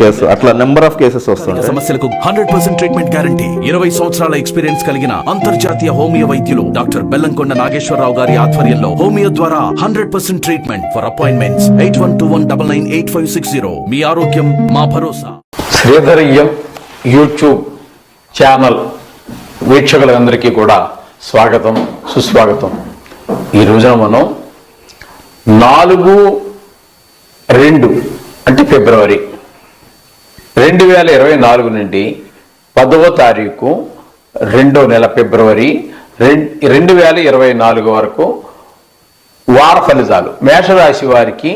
Case అట్లా number of cases వస్తుంటాయి సమస్యలకు హండ్రెడ్ పర్సెంట్ ట్రీట్మెంట్ గ్యారంటీ ఇరవై సంవత్సరాల ఎక్స్పీరియన్స్ కలిగిన అంతర్జాతీయ హోమియో వైద్యులు డాక్టర్ బెల్లంకొండ నాగేశ్వరరావు గారి ఆధ్వర్యంలో హోమియో ద్వారా hundred percent treatment for appointments eight one two one double nine eight five six zero మీ ఆరోగ్యం మా భరోసా. శ్రీధరియం యూట్యూబ్ ఛానల్ వీక్షకులందరికీ కూడా స్వాగతం సుస్వాగతం. ఈ రోజున మనం నాలుగు రెండు అంటే ఫిబ్రవరి. రెండు వేల ఇరవై నాలుగు నుండి పదవ తారీఖు రెండో నెల ఫిబ్రవరి రెండు రెండు వేల ఇరవై నాలుగు వరకు వార ఫలితాలు. మేషరాశి వారికి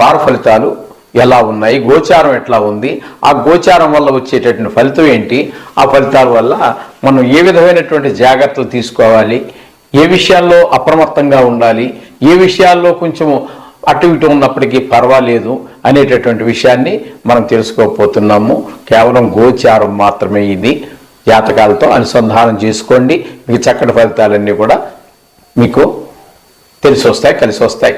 వార ఫలితాలు ఎలా ఉన్నాయి? గోచారం ఎట్లా ఉంది? ఆ గోచారం వల్ల వచ్చేటటువంటి ఫలితం ఏంటి? ఆ ఫలితాల వల్ల మనం ఏ విధమైనటువంటి జాగ్రత్తలు తీసుకోవాలి? ఏ విషయాల్లో అప్రమత్తంగా ఉండాలి? ఏ విషయాల్లో కొంచెము అటు ఇటు ఉన్నప్పటికీ పర్వాలేదు అనేటటువంటి విషయాన్ని మనం తెలుసుకోకపోతున్నాము కేవలం గోచారం మాత్రమే ఇది. జాతకాలతో అనుసంధానం చేసుకోండి. మీకు చక్కటి ఫలితాలన్నీ కూడా మీకు తెలిసి వస్తాయి కలిసి వస్తాయి.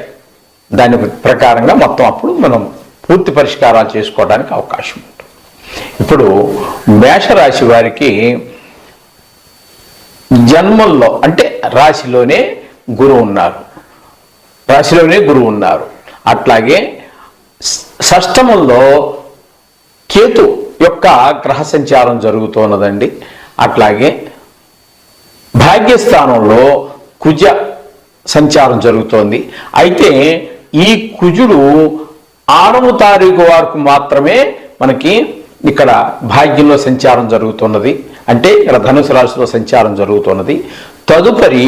దాని ప్రకారంగా మొత్తం అప్పుడు మనం పూర్తి పరిష్కారాలు చేసుకోవడానికి అవకాశం ఉంటుంది. ఇప్పుడు మేషరాశి వారికి జన్మల్లో అంటే రాశిలోనే గురువు ఉన్నారు. రాశిలోనే గురువు ఉన్నారు. అట్లాగే ష్- షష్టమంలో కేతు యొక్క గ్రహ సంచారం జరుగుతున్నదండి. అట్లాగే భాగ్యస్థానంలో కుజ సంచారం జరుగుతోంది. అయితే ఈ కుజుడు ఆరవ తారీఖు వరకు మాత్రమే మనకి ఇక్కడ భాగ్యంలో సంచారం జరుగుతున్నది. అంటే ఇక్కడ ధనుసు రాశిలో సంచారం జరుగుతున్నది. తదుపరి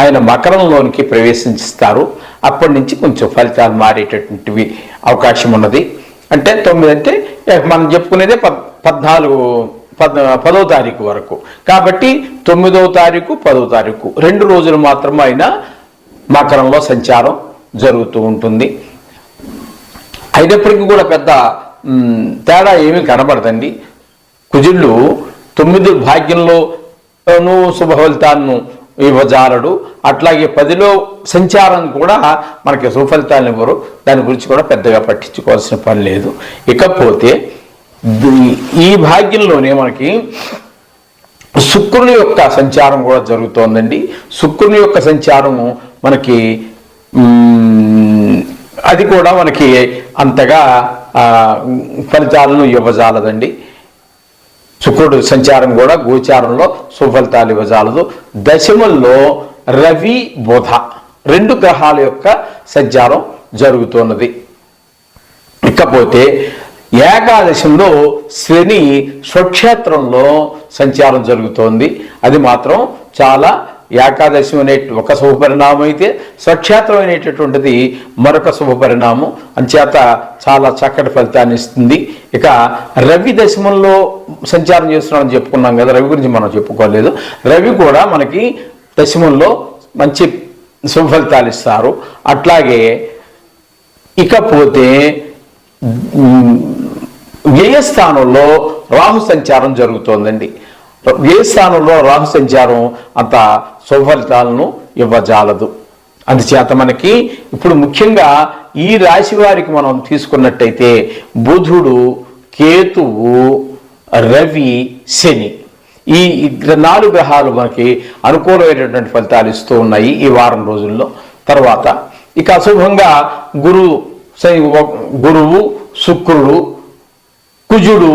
ఆయన మకరంలోనికి ప్రవేశిస్తారు అప్పటి నుంచి కొంచెం ఫలితాలు మారేటటువంటివి అవకాశం ఉన్నది. అంటే తొమ్మిది అంటే మనం చెప్పుకునేదే పద్ పద్నాలుగు పద్ పదో తారీఖు వరకు. కాబట్టి తొమ్మిదవ తారీఖు పదో తారీఖు. రెండు రోజులు మాత్రం ఆయన మకరంలో సంచారం జరుగుతూ ఉంటుంది. అయినప్పటికీ కూడా పెద్ద తేడా ఏమీ కనబడదండి. కుజుళ్ళు తొమ్మిది భాగ్యంలో శుభ ఫలితాలను ఇవ్వజాలడు. అట్లాగే పదిలో సంచారం కూడా మనకి సుఫలితాలు ఇవ్వరు. దాని గురించి కూడా పెద్దగా పట్టించుకోవాల్సిన పని లేదు. ఇకపోతే ఈ భాగ్యంలోనే మనకి శుక్రుని యొక్క సంచారం కూడా జరుగుతోందండి. శుక్రుని యొక్క సంచారము మనకి అది కూడా మనకి అంతగా ఫలితాలను ఇవ్వజాలదండి. శుక్రుడు సంచారం కూడా గోచారంలో సుఫలితాలు ఇవ్వజాలదు. దశముల్లో రవి బుధ. రెండు గ్రహాల యొక్క సంచారం జరుగుతున్నది. ఇకపోతే ఏకాదశంలో శని స్వక్షేత్రంలో సంచారం జరుగుతోంది. అది మాత్రం చాలా ఏకాదశం అనే ఒక శుభపరిణామం అయితే స్వక్షేత్రం అనేటటువంటిది మరొక శుభపరిణామం. అంచేత చాలా చక్కటి ఫలితాన్ని ఇస్తుంది. ఇక రవి దశమంలో సంచారం చేస్తున్నామని చెప్పుకున్నాం కదా రవి గురించి మనం చెప్పుకోలేదు. రవి కూడా మనకి దశమంలో మంచి శుభ ఫలితాలు ఇస్తారు. అట్లాగే ఇకపోతే వ్యయస్థానంలో రాహు సంచారం జరుగుతోందండి. వ్యయస్థానంలో రాహు సంచారం అంత శుభఫలితాలను ఇవ్వజాలదు. అందుచేత మనకి ఇప్పుడు ముఖ్యంగా ఈ రాశి వారికి మనం తీసుకున్నట్టయితే బుధుడు కేతువు రవి శని ఈ నాలుగు గ్రహాలు మనకి అనుకూలమైనటువంటి ఫలితాలు ఇస్తూ ఉన్నాయి ఈ వారం రోజుల్లో. తర్వాత ఇక అశుభంగా గురు శని గురువు శుక్రుడు కుజుడు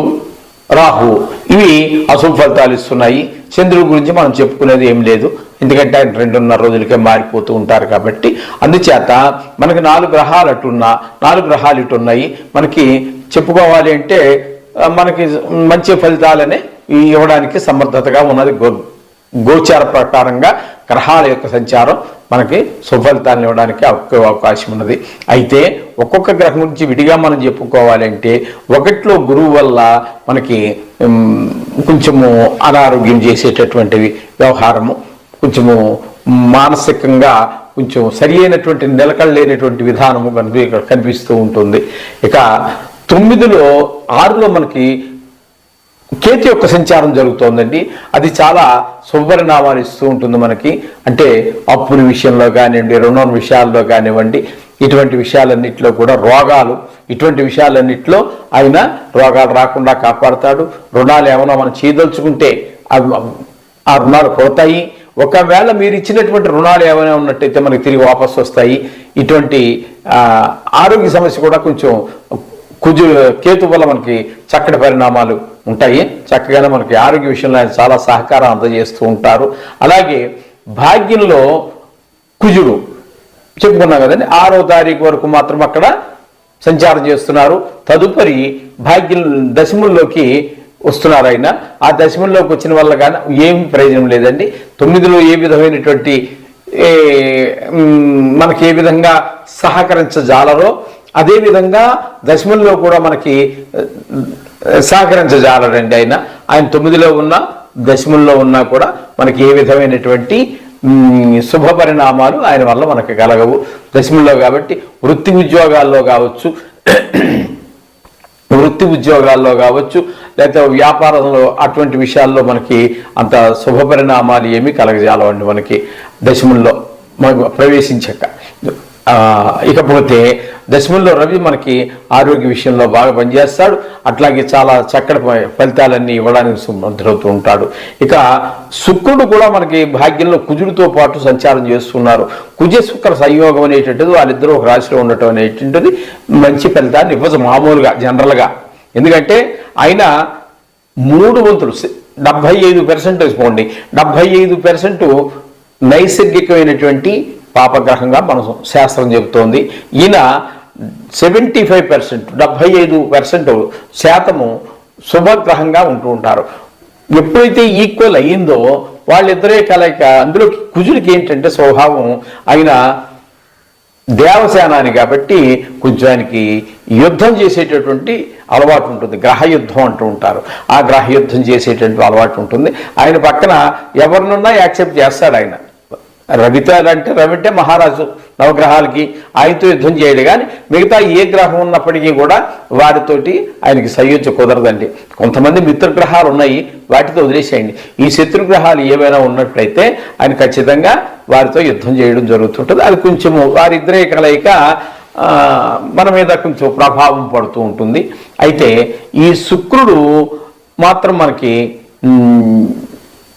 రాహు. ఇవి అశుభ ఫలితాలు ఇస్తున్నాయి. చంద్రుడి గురించి మనం చెప్పుకునేది ఏం లేదు. ఎందుకంటే ఆయన రెండున్నర రోజులకే మారిపోతూ ఉంటారు కాబట్టి అందుచేత మనకి నాలుగు గ్రహాలు అటున్నా నాలుగు గ్రహాలు ఇటు ఉన్నాయి మనకి చెప్పుకోవాలి అంటే మనకి మంచి ఫలితాలనే ఇవ్వడానికి సమర్థతగా ఉన్నది గోచార ప్రకారంగా గ్రహాల యొక్క సంచారం మనకి సుఫలితాన్ని ఇవ్వడానికి అవకాశం ఉన్నది. అయితే ఒక్కొక్క గ్రహం గురించి విడిగా మనం చెప్పుకోవాలంటే ఒకటిలో గురువు వల్ల మనకి కొంచెము అనారోగ్యం చేసేటటువంటివి వ్యవహారము కొంచెము మానసికంగా కొంచెం సరి అయినటువంటి నిలకడ లేనటువంటి విధానము కనిపి కనిపిస్తూ ఉంటుంది. ఇక తొమ్మిదిలో ఆరులో మనకి కేతు యొక్క సంచారం జరుగుతోందండి. అది చాలా శుభపరిణామాలు ఇస్తూ ఉంటుంది మనకి. అంటే అప్పుల విషయంలో కానివ్వండి రుణం విషయాల్లో కానివ్వండి ఇటువంటి విషయాలన్నింటిలో కూడా రోగాలు ఇటువంటి విషయాలన్నింటిలో ఆయన రోగాలు రాకుండా కాపాడుతాడు. రుణాలు ఏమైనా మనం చేయదలుచుకుంటే అవి ఆ రుణాలు పోతాయి. ఒకవేళ మీరు ఇచ్చినటువంటి రుణాలు ఏమైనా ఉన్నట్టయితే మనకి తిరిగి వాపసు వస్తాయి. ఇటువంటి ఆరోగ్య సమస్య కూడా కొంచెం కుజు కేతు వల్ల మనకి చక్కటి పరిణామాలు ఉంటాయి. చక్కగానే మనకి ఆరోగ్య విషయంలో ఆయన చాలా సహకారం అందజేస్తూ ఉంటారు. అలాగే భాగ్యంలో కుజుడు చెప్పుకున్నాం కదండి ఆరో తారీఖు వరకు మాత్రం అక్కడ సంచారం చేస్తున్నారు. తదుపరి భాగ్యం దశముల్లోకి వస్తున్నారు ఆయన. ఆ దశముల్లోకి వచ్చిన వల్ల కానీ ఏం ప్రయోజనం లేదండి. తొమ్మిదిలో ఏ విధమైనటువంటి మనకి ఏ విధంగా సహకరించజాలరో అదేవిధంగా దశముల్లో కూడా మనకి సహకరించజాలడండి ఆయన ఆయన తొమ్మిదిలో ఉన్న దశముల్లో ఉన్నా కూడా మనకి ఏ విధమైనటువంటి శుభ పరిణామాలు ఆయన వల్ల మనకు కలగవు. దశముల్లో కాబట్టి వృత్తి ఉద్యోగాల్లో కావచ్చు వృత్తి ఉద్యోగాల్లో కావచ్చు లేకపోతే వ్యాపారంలో అటువంటి విషయాల్లో మనకి అంత శుభ పరిణామాలు ఏమీ కలగజాలవండి మనకి. దశముల్లో మనకు ప్రవేశించాక. ఇకపోతే దశముల్లో రవి మనకి ఆరోగ్య విషయంలో బాగా పనిచేస్తాడు. అట్లాగే చాలా చక్కటి ఫలితాలన్నీ ఇవ్వడానికి సమర్థులవుతూ ఉంటాడు. ఇక శుక్రుడు కూడా మనకి భాగ్యంలో కుజుడితో పాటు సంచారం చేస్తున్నారు. కుజ శుక్ర సంయోగం అనేటువంటిది వాళ్ళిద్దరూ ఒక రాశిలో ఉండటం అనేటువంటిది మంచి ఫలితాన్ని ఇవ్వదు మామూలుగా జనరల్గా. ఎందుకంటే ఆయన మూడు వంతులు డెబ్భై ఐదు పర్సెంట్ వేసుకోండి డెబ్భై ఐదు పర్సెంట్ నైసర్గికమైనటువంటి పాపగ్రహంగా మన శాస్త్రం చెబుతోంది. ఈయన సెవెంటీ ఫైవ్ పర్సెంట్ డెబ్భై ఐదు పర్సెంట్ శాతము శుభగ్రహంగా ఉంటూ ఉంటారు. ఎప్పుడైతే ఈక్వల్ అయ్యిందో వాళ్ళిద్దరే కలయిక అందులో కుజుడికి ఏంటంటే స్వభావం ఆయన దేవసేనాని కాబట్టి కొంచెం ఆయనకి యుద్ధం చేసేటటువంటి అలవాటు ఉంటుంది గ్రహ యుద్ధం అంటూ ఉంటారు. ఆ గ్రహ యుద్ధం చేసేటటువంటి అలవాటు ఉంటుంది. ఆయన పక్కన ఎవరినున్నా యాక్సెప్ట్ చేస్తాడు ఆయన. రవితో అంటే రవి అంటే మహారాజు నవగ్రహాలకి ఆయనతో యుద్ధం చేయడు కానీ మిగతా ఏ గ్రహం ఉన్నప్పటికీ కూడా వారితోటి ఆయనకి సయోధ్య కుదరదండి. కొంతమంది మిత్రగ్రహాలు ఉన్నాయి వాటితో వదిలేసేయండి. ఈ శత్రుగ్రహాలు ఏమైనా ఉన్నట్లయితే ఆయన ఖచ్చితంగా వారితో యుద్ధం చేయడం జరుగుతుంటుంది. అది కొంచెము వారిద్దరే కలయిక మన మీద కొంచెం ప్రభావం పడుతూ ఉంటుంది. అయితే ఈ శుక్రుడు మాత్రం మనకి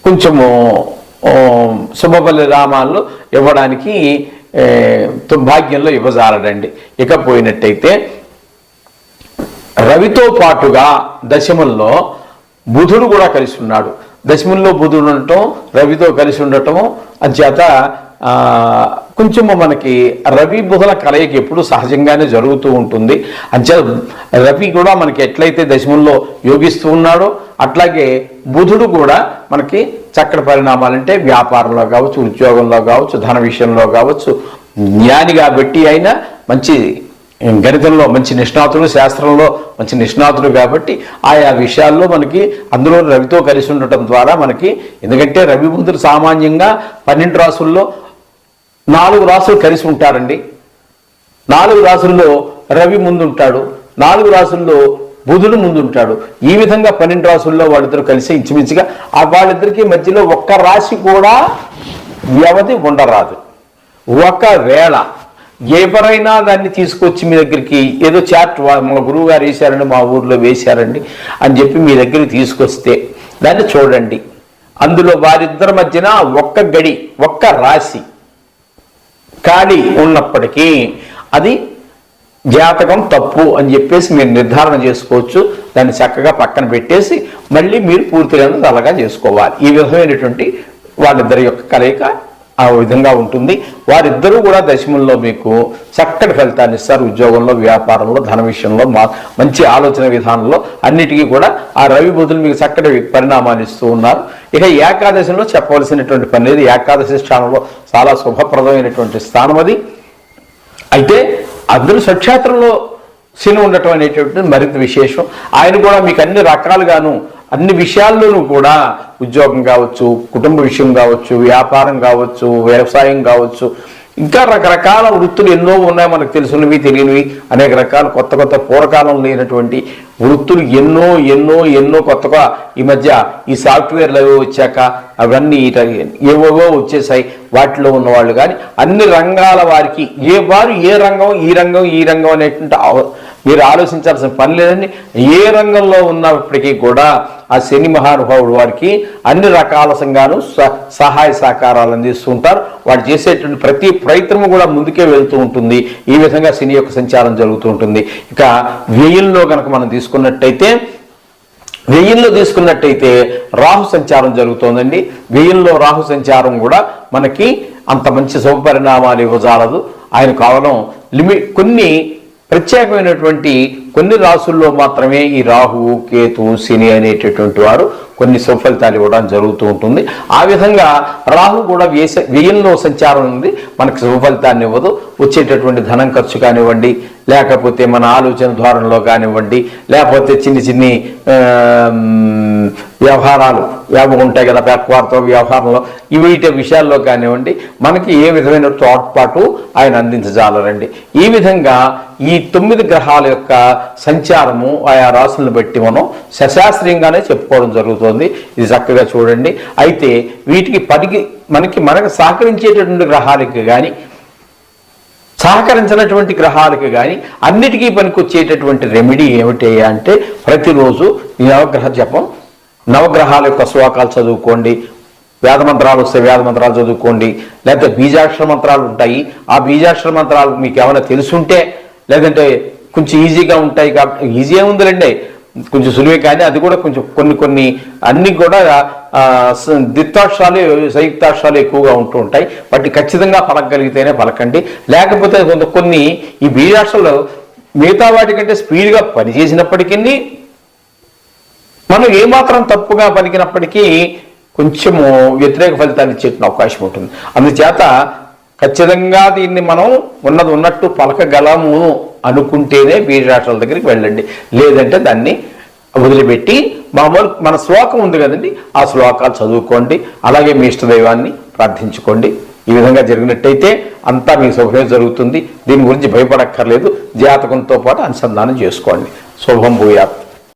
కొంచెము శుభ రామాలు ఇవ్వడానికి ఏ, భాగ్యంలో ఇవ్వజారడండి ఇకపోయినట్టయితే రవితో పాటుగా దశముల్లో బుధుడు కూడా కలిసి ఉన్నాడు దశముల్లో బుధుడు ఉండటం రవితో కలిసి ఉండటం అంచేత కొంచెము మనకి రవి బుధుల కలయిక ఎప్పుడు సహజంగానే జరుగుతూ ఉంటుంది. అంచేత రవి కూడా మనకి ఎట్లయితే దశముల్లో యోగిస్తూ ఉన్నాడో అట్లాగే బుధుడు కూడా మనకి చక్కటి పరిణామాలంటే వ్యాపారంలో కావచ్చు ఉద్యోగంలో కావచ్చు ధన విషయంలో కావచ్చు జ్ఞాని కాబట్టి అయినా మంచి గణితంలో మంచి నిష్ణాతుడు శాస్త్రంలో మంచి నిష్ణాతుడు కాబట్టి ఆయా విషయాల్లో మనకి అందులో రవితో కలిసి ఉండటం ద్వారా మనకి ఎందుకంటే రవి బుద్ధుడు సామాన్యంగా పన్నెండు రాసుల్లో నాలుగు రాసులు కలిసి ఉంటారండి నాలుగు రాసుల్లో రవి ముందుంటాడు. నాలుగు రాసుల్లో బుధుడు ముందుంటాడు. ఈ విధంగా పన్నెండు రాసుల్లో వాళ్ళిద్దరు కలిసి ఇంచుమించుగా ఆ వాళ్ళిద్దరికీ మధ్యలో ఒక్క రాశి కూడా వ్యవధి ఉండరాదు. ఒకవేళ ఎవరైనా దాన్ని తీసుకొచ్చి మీ దగ్గరికి ఏదో చాట్ వా- మా గురువు గారు వేశారండి మా ఊర్లో వేశారండి అని చెప్పి మీ దగ్గరికి తీసుకొస్తే దాన్ని చూడండి. అందులో వారిద్దరి మధ్యన ఒక్క గడి ఒక్క రాశి ఖాళీ ఉన్నప్పటికీ అది జాతకం తప్పు అని చెప్పేసి మీరు నిర్ధారణ చేసుకోవచ్చు. దాన్ని చక్కగా పక్కన పెట్టేసి మళ్ళీ మీరు పూర్తిగా అలాగా చేసుకోవాలి. ఈ విధమైనటువంటి వాళ్ళిద్దరి యొక్క కలయిక ఆ విధంగా ఉంటుంది. వారిద్దరూ కూడా దశముల్లో మీకు చక్కటి ఫలితాన్ని ఇస్తారు. ఉద్యోగంలో వ్యాపారంలో ధన విషయంలో మా మంచి ఆలోచన విధానంలో అన్నిటికీ కూడా ఆ రవి బుధులు మీకు చక్కటి పరిణామాన్ని ఇస్తూ ఉన్నారు. ఇక ఏకాదశిలో చెప్పవలసినటువంటి పని లేదు. ఏకాదశి స్థానంలో చాలా శుభప్రదమైనటువంటి స్థానం అది. అయితే అందులో సక్షేత్రంలో శని ఉండటం అనేటువంటిది మరింత విశేషం. ఆయన కూడా మీకు అన్ని రకాలుగాను అన్ని విషయాల్లోనూ కూడా ఉద్యోగం కావచ్చు కుటుంబ విషయం కావచ్చు వ్యాపారం కావచ్చు వ్యవసాయం కావచ్చు ఇంకా రకరకాల వృత్తులు ఎన్నో ఉన్నాయి మనకు తెలిసినవి తెలియనివి అనేక రకాల కొత్త కొత్త పూర్వకాలం లేనటువంటి వృత్తులు ఎన్నో ఎన్నో ఎన్నో కొత్తగా ఈ మధ్య ఈ సాఫ్ట్వేర్లు అవి వచ్చాక అవన్నీ ఏవేవో వచ్చేసాయి. వాటిలో ఉన్నవాళ్ళు కానీ అన్ని రంగాల వారికి ఏ వారు ఏ రంగం ఈ రంగం ఈ రంగం అనేటువంటి మీరు ఆలోచించాల్సిన పని లేదండి. ఏ రంగంలో ఉన్నప్పటికీ కూడా ఆ శని మహానుభావుడు వారికి అన్ని రకాల సంఘాలు స- సహాయ సహకారాలు అందిస్తుంటారు వాడు చేసేటువంటి ప్రతి ప్రయత్నము కూడా ముందుకే వెళ్తూ ఉంటుంది. ఈ విధంగా శని యొక్క సంచారం జరుగుతూ ఉంటుంది. ఇక వ్యయంలో కనుక మనం తీసుకున్నట్టయితే వెయ్యిల్లో తీసుకున్నట్టయితే రాహు సంచారం జరుగుతోందండి. వెయ్యిల్లో రాహు సంచారం కూడా మనకి అంత మంచి శుభపరిణామాలు ఇవ్వజాలదు. ఆయన కేవలం లిమిట్ కొన్ని ప్రత్యేకమైనటువంటి కొన్ని రాసుల్లో మాత్రమే ఈ రాహువు కేతు శని అనేటటువంటి వారు కొన్ని సుఫలితాలు ఇవ్వడం జరుగుతూ ఉంటుంది. ఆ విధంగా రాహు కూడా వేస వ్యయంలో సంచారం ఉంది. మనకు సుఫలితాన్ని ఇవ్వదు. వచ్చేటటువంటి ధనం ఖర్చు కానివ్వండి లేకపోతే మన ఆలోచన ధోరణిలో కానివ్వండి లేకపోతే చిన్ని చిన్ని వ్యవహారాలు వ్యవ ఉంటాయి కదా వ్యాపారతో వ్యవహారంలో ఇవి వీటి విషయాల్లో కానివ్వండి మనకి ఏ విధమైన తోడ్పాటు ఆయన అందించజాలరండి. ఈ విధంగా ఈ తొమ్మిది గ్రహాల యొక్క సంచారము ఆయా రాసులను బట్టి మనం శశాస్త్రీయంగానే చెప్పుకోవడం జరుగుతుంది. ఇది చక్కగా చూడండి. అయితే వీటికి పడికి మనకి మనకు సహకరించేటటువంటి గ్రహాలకి కానీ సహకరించినటువంటి గ్రహాలకు కానీ అన్నిటికీ పనికొచ్చేటటువంటి రెమెడీ ఏమిటి అంటే ప్రతిరోజు ఈ నవగ్రహ జపం. నవగ్రహాల యొక్క శ్లోకాలు చదువుకోండి. వేద మంత్రాలు వస్తే వేద మంత్రాలు చదువుకోండి. లేకపోతే బీజాక్షర మంత్రాలు ఉంటాయి. ఆ బీజాక్షర మంత్రాలు మీకు ఏమైనా తెలుసుంటే లేదంటే కొంచెం ఈజీగా ఉంటాయి కాబట్టి ఈజీ ఉందిలేండి. కొంచెం సులువే కానీ అది కూడా కొంచెం కొన్ని కొన్ని అన్ని కూడా దిత్తాక్షరాలు సంయుక్తాక్షరాలు ఎక్కువగా ఉంటూ ఉంటాయి. వాటి ఖచ్చితంగా పలకగలిగితేనే పలకండి. లేకపోతే కొంత కొన్ని ఈ బీజాక్షరాలు మిగతా వాటికంటే స్పీడ్గా పనిచేసినప్పటికీ మనం ఏమాత్రం తప్పుగా పలికినప్పటికీ కొంచెము వ్యతిరేక ఫలితాన్ని ఇచ్చేట అవకాశం ఉంటుంది. అందుచేత ఖచ్చితంగా దీన్ని మనం ఉన్నది ఉన్నట్టు పలకగలము అనుకుంటేనే రాష్ట్రాల దగ్గరికి వెళ్ళండి. లేదంటే దాన్ని వదిలిపెట్టి మామూలు మన శ్లోకం ఉంది కదండి ఆ శ్లోకాలు చదువుకోండి అలాగే మీ ఇష్టదైవాన్ని ప్రార్థించుకోండి. ఈ విధంగా జరిగినట్టయితే అంతా మీ శుభమే జరుగుతుంది. దీని గురించి భయపడక్కర్లేదు. జాతకంతో పాటు అనుసంధానం చేసుకోండి. శుభం భూయాత్.